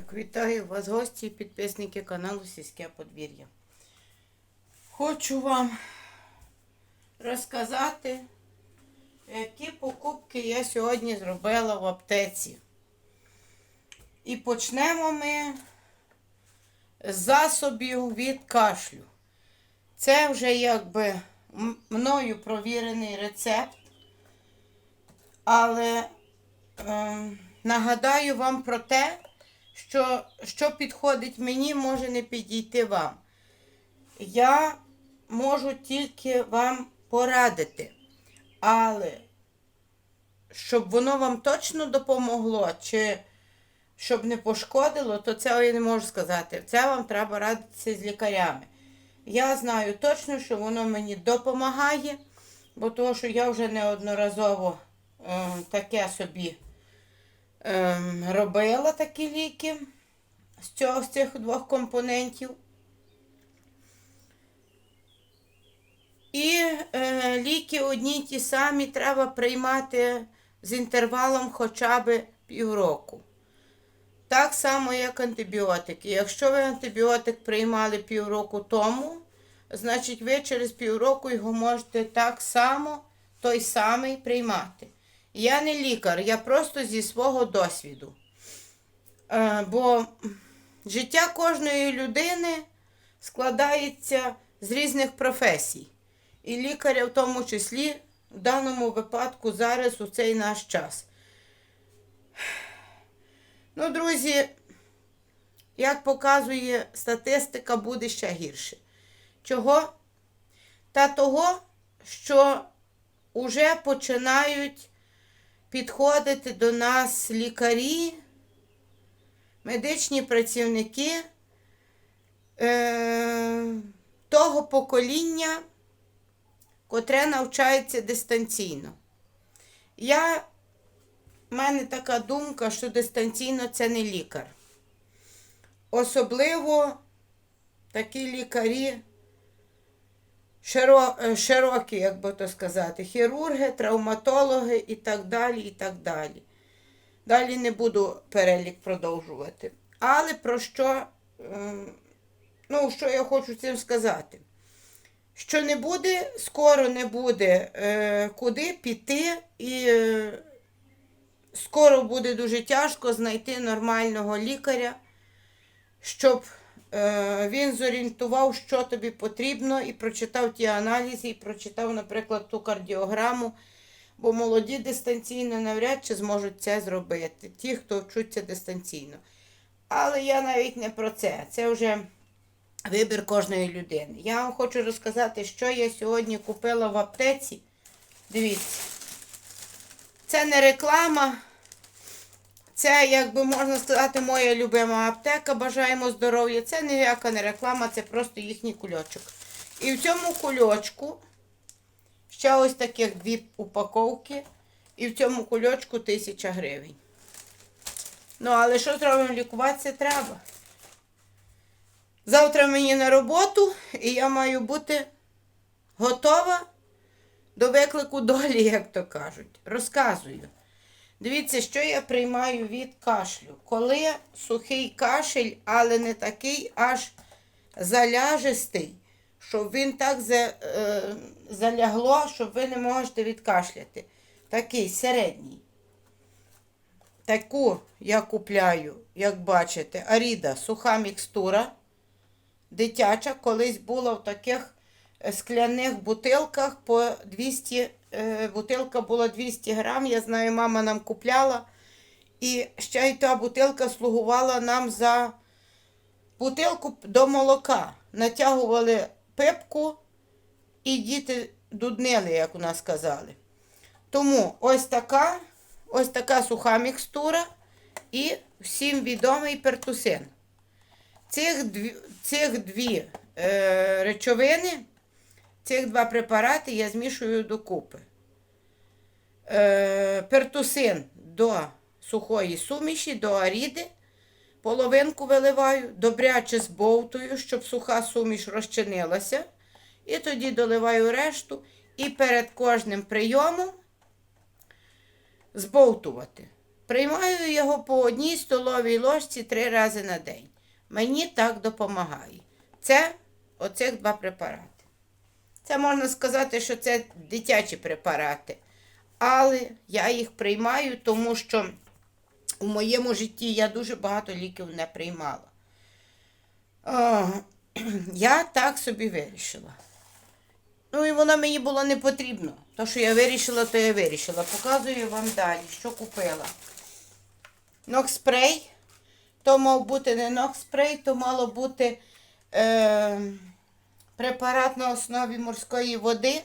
Так, вітаю вас, гості і підписники каналу Сільське подвір'я. Хочу вам розказати, які покупки я сьогодні зробила в аптеці. І почнемо ми з засобів від кашлю. Це вже якби мною провірений рецепт. Але е, нагадаю вам про те, що, що підходить мені, може не підійти вам. Я можу тільки вам порадити, але щоб воно вам точно допомогло, чи щоб не пошкодило, то це я не можу сказати. Це вам треба радитися з лікарями. Я знаю точно, що воно мені допомагає, бо того, що я вже неодноразово е, таке собі робила такі ліки з, цього, з цих двох компонентів. І е, ліки одні ті самі треба приймати з інтервалом хоча б півроку. Так само, як антибіотики. Якщо ви антибіотик приймали півроку тому, значить ви через півроку його можете так само, той самий приймати. Я не лікар, я просто зі свого досвіду. Е, бо життя кожної людини складається з різних професій. І лікаря в тому числі в даному випадку зараз у цей наш час. Ну, друзі, як показує статистика, буде ще гірше. Чого? Та того, що вже починають підходити до нас лікарі, медичні працівники е, того покоління, котре навчається дистанційно. Я, в мене така думка, що дистанційно це не лікар. Особливо такі лікарі широкі, як би то сказати, хірурги, травматологи і так далі, і так далі. Далі не буду перелік продовжувати. Але про що, ем, ну, що я хочу цим сказати? Що не буде, скоро не буде е, куди піти, і е, скоро буде дуже тяжко знайти нормального лікаря, щоб е, він зорієнтував, що тобі потрібно, і прочитав ті аналізи, і прочитав, наприклад, ту кардіограму. Бо молоді дистанційно навряд чи зможуть це зробити, ті, хто вчуться дистанційно. Але я навіть не про це. Це вже вибір кожної людини. Я вам хочу розказати, що я сьогодні купила в аптеці. Дивіться, це не реклама. Це, як би можна сказати, моя любима аптека. Бажаємо здоров'я. Це ніяка не реклама, це просто їхній кульочок. І в цьому кульочку ще ось таких дві упаковки. І в цьому кульочку тисяча гривень. Ну, але що зробимо? Лікуватися треба. Завтра мені на роботу, і я маю бути готова до виклику долі, як то кажуть. Розказую. Дивіться, що я приймаю від кашлю. Коли сухий кашель, але не такий аж заляжистий, щоб він так за, е, залягло, щоб ви не можете відкашляти. Такий середній. Таку я купляю, як бачите, Аріда, суха мікстура. Дитяча, колись була в таких е, скляних бутилках по 200, е, бутилка була 200 грам. Я знаю, мама нам купляла. І ще й та бутилка слугувала нам за бутилку до молока. Натягували пипку і діти дуднили, як у нас казали. Тому ось така, ось така суха мікстура і всім відомий пертусин. Цих дві, цих дві е, речовини, цих два препарати я змішую докупи. Е, пертусин до сухої суміші, до аріди. Половинку виливаю, добряче збовтую, щоб суха суміш розчинилася. І тоді доливаю решту. І перед кожним прийомом збовтувати. Приймаю його по одній столовій ложці три рази на день. Мені так допомагає. Це оцих два препарати. Це можна сказати, що це дитячі препарати. Але я їх приймаю, тому що у моєму житті я дуже багато ліків не приймала. О, я так собі вирішила. Ну і воно мені було не потрібно. То, що я вирішила, то я вирішила. Показую вам далі, що купила. Нокспрей. То мав бути не нокспрей, то мало бути е, препарат на основі морської води,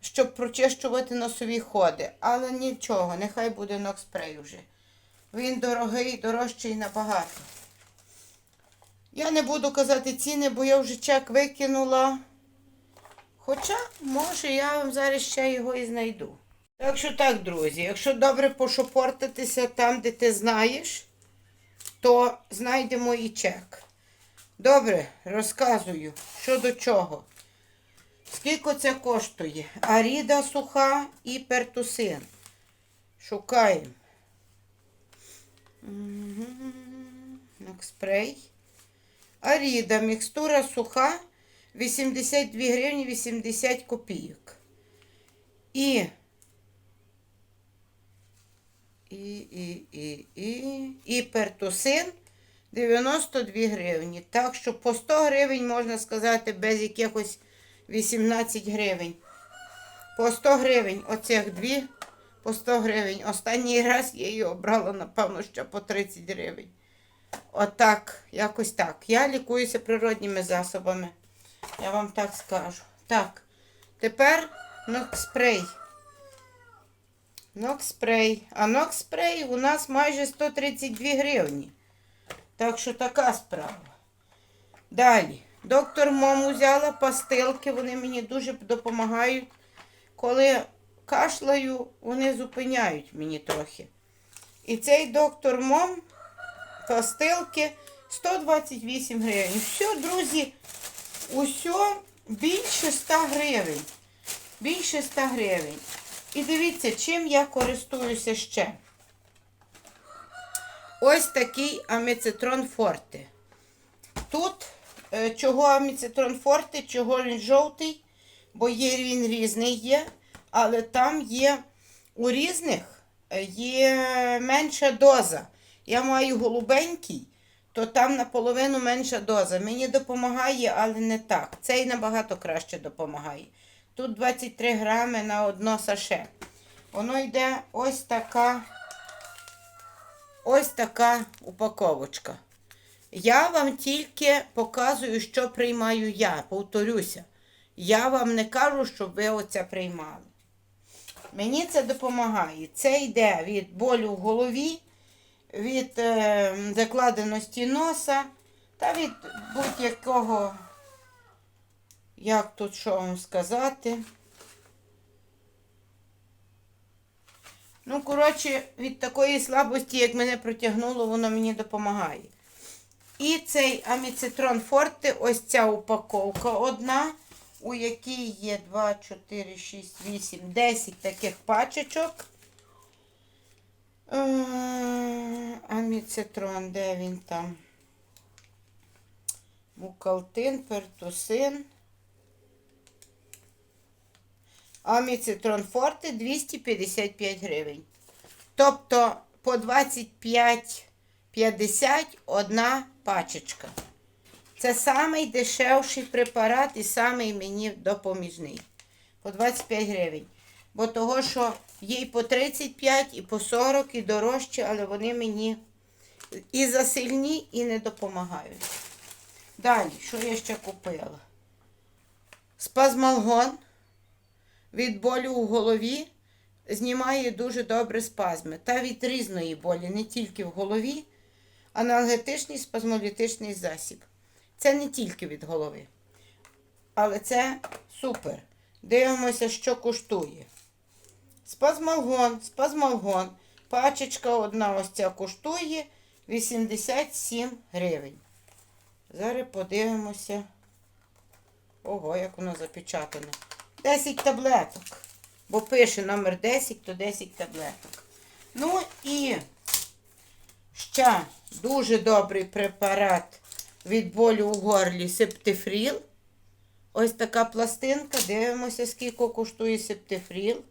щоб прочищувати носові ходи. Але нічого, нехай буде нокспрей вже. Він дорогий, дорожчий набагато. Я не буду казати ціни, бо я вже чек викинула. Хоча, може, я вам зараз ще його і знайду. Так що так, друзі, якщо добре пошопортитися там, де ти знаєш, то знайдемо і чек. Добре, розказую, що до чого. Скільки це коштує? Аріда суха і пертусин. Шукаємо. Мгм. Нокспрей. Аріда, мікстура суха, 82 гривні 80 копійок. І, і, і, і, і, і пертусин 92 гривні. Так що по 100 гривень, можна сказати, без якихось 18 гривень. По 100 гривень, оцих дві, по 100 гривень. Останній раз я її обрала, напевно, ще по 30 гривень. Отак, якось так. Я лікуюся природніми засобами. Я вам так скажу. Так, тепер нокспрей. Нокспрей. А нокспрей у нас майже 132 гривні. Так що така справа. Далі. Доктор Мом взяла пастилки, вони мені дуже допомагають. Коли кашлаю, вони зупиняють мені трохи. І цей доктор Мом пастилки 128 гривень. Все, друзі, усе більше 100 гривень. Більше 100 гривень. І дивіться, чим я користуюся ще. Ось такий аміцитрон форте. Тут е, чого аміцитрон форте, чого він жовтий, бо є він різний є, але там є у різних е, є менша доза. Я маю голубенький, то там наполовину менша доза. Мені допомагає, але не так. Цей набагато краще допомагає. Тут 23 грами на одно саше. Воно йде ось така. Ось така упаковочка. Я вам тільки показую, що приймаю я. Повторюся. Я вам не кажу, щоб ви оце приймали. Мені це допомагає. Це йде від болю в голові, від е, закладеності носа та від будь-якого, як тут що вам сказати. Ну, коротше, від такої слабості, як мене протягнуло, воно мені допомагає. І цей аміцитрон форте, ось ця упаковка одна, у якій є 2, 4, 6, 8, 10 таких пачечок. Е, Аміцитрон, де він там? Мукалтин, пертусин. Аміцитрон Форте 255 гривень. Тобто по 25,50 одна пачечка. Це самий дешевший препарат і самий мені допоміжний. По 25 гривень. Бо того, що є і по 35, і по 40, і дорожчі, але вони мені і засильні, і не допомагають. Далі, що я ще купила? Спазмалгон від болю у голові знімає дуже добре спазми. Та від різної болі, не тільки в голові, аналгетичний спазмолітичний засіб. Це не тільки від голови. Але це супер. Дивимося, що коштує. Спазмалгон, спазмалгон. Пачечка одна ось ця коштує 87 гривень. Зараз подивимося. Ого, як воно запечатане. 10 таблеток. Бо пише номер 10, то 10 таблеток. Ну і ще дуже добрий препарат від болю у горлі септифріл. Ось така пластинка. Дивимося, скільки коштує септифріл.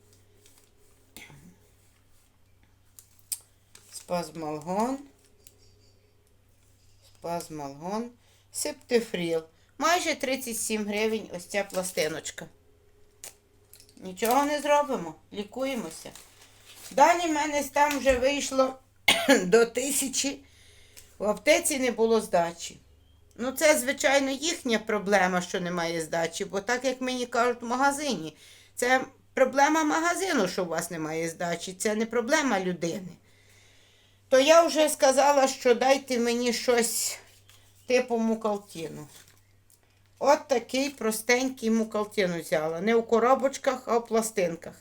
Спазмалгон. Спазмалгон. Септифріл. Майже 37 гривень ось ця пластиночка. Нічого не зробимо. Лікуємося. Далі в мене там вже вийшло до тисячі. В аптеці не було здачі. Ну, це, звичайно, їхня проблема, що немає здачі, бо так, як мені кажуть в магазині, це проблема магазину, що у вас немає здачі, це не проблема людини. То я вже сказала, що дайте мені щось типу мукалтіну. От такий простенький мукалтін взяла. Не у коробочках, а в пластинках.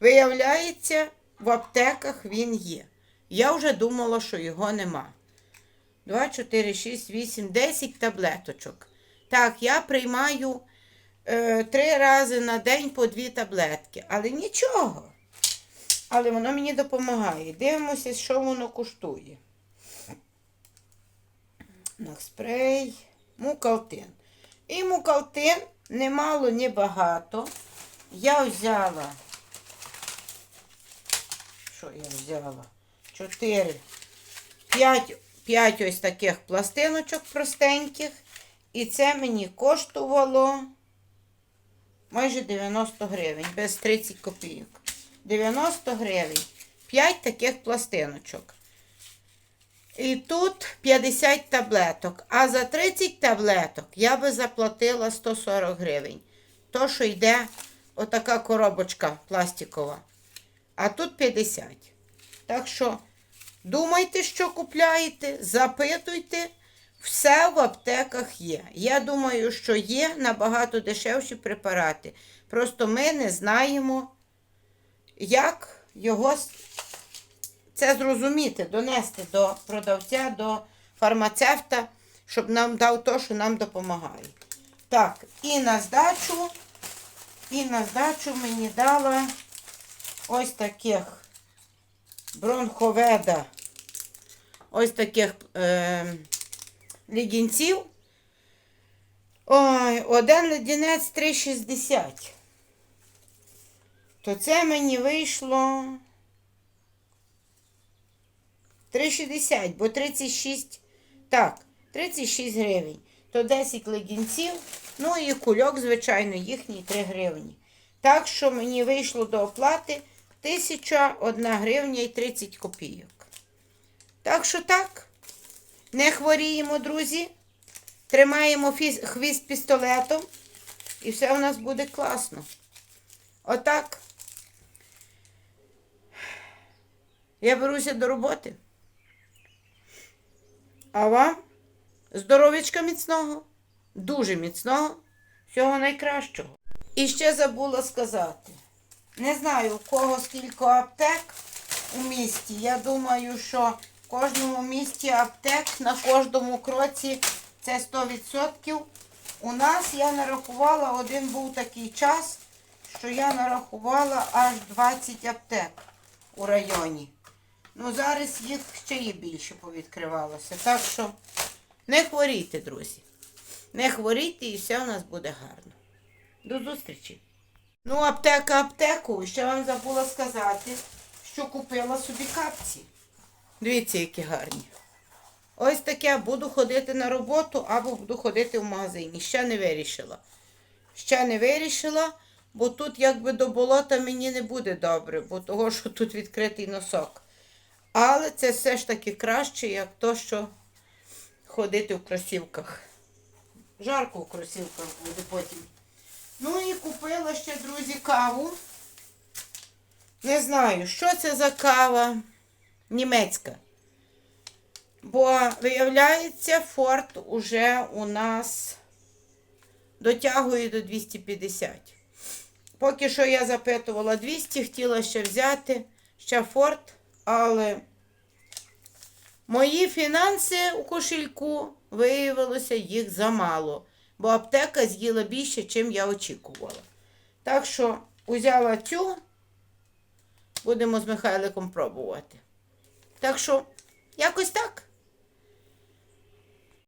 Виявляється, в аптеках він є. Я вже думала, що його нема. 2, 4, 6, 8, 10 таблеточок. Так, я приймаю е, три рази на день по дві таблетки. Але нічого. Але воно мені допомагає. Дивимося, що воно коштує. Нахспрей, мукалтин. І мукалтин немало, не багато. Я взяла. Що я взяла? Чотири. П'ять, п'ять ось таких пластиночок простеньких. І це мені коштувало майже 90 гривень, без 30 копійок. 90 гривень. 5 таких пластиночок. І тут 50 таблеток. А за 30 таблеток я би заплатила 140 гривень. То, що йде отака коробочка пластикова. А тут 50. Так що думайте, що купляєте, запитуйте. Все в аптеках є. Я думаю, що є набагато дешевші препарати. Просто ми не знаємо, як його це зрозуміти, донести до продавця, до фармацевта, щоб нам дав то, що нам допомагає. Так, і на здачу, і на здачу мені дала ось таких бронховеда, ось таких е, ледінців. Ой, один ледінець 3,60. То це мені вийшло 3,60, бо 36, так, 36 гривень. То 10 ледінців, ну і кульок, звичайно, їхній 3 гривні. Так що мені вийшло до оплати 1001 гривня і 30 копійок. Так що так, не хворіємо, друзі. Тримаємо хвіст пістолетом, і все у нас буде класно. Отак. Я беруся до роботи. А вам здоров'ячка міцного, дуже міцного, всього найкращого. І ще забула сказати. Не знаю, у кого скільки аптек у місті. Я думаю, що в кожному місті аптек на кожному кроці це 100%. У нас я нарахувала, один був такий час, що я нарахувала аж 20 аптек у районі. Ну, зараз їх ще і більше повідкривалося. Так що не хворійте, друзі. Не хворійте і все у нас буде гарно. До зустрічі. Ну, аптека аптеку. Ще вам забула сказати, що купила собі капці. Дивіться, які гарні. Ось таке буду ходити на роботу або буду ходити в магазині. Ще не вирішила. Ще не вирішила, бо тут якби до болота мені не буде добре, бо того, що тут відкритий носок. Але це все ж таки краще, як то, що ходити в кросівках. Жарко в кросівках буде потім. Ну і купила ще, друзі, каву. Не знаю, що це за кава німецька. Бо, виявляється, форт уже у нас дотягує до 250. Поки що я запитувала 200, хотіла ще взяти ще форт, але мої фінанси у кошельку виявилося їх замало, бо аптека з'їла більше, чим я очікувала. Так що узяла цю Будемо з Михайликом пробувати. Так що, якось так.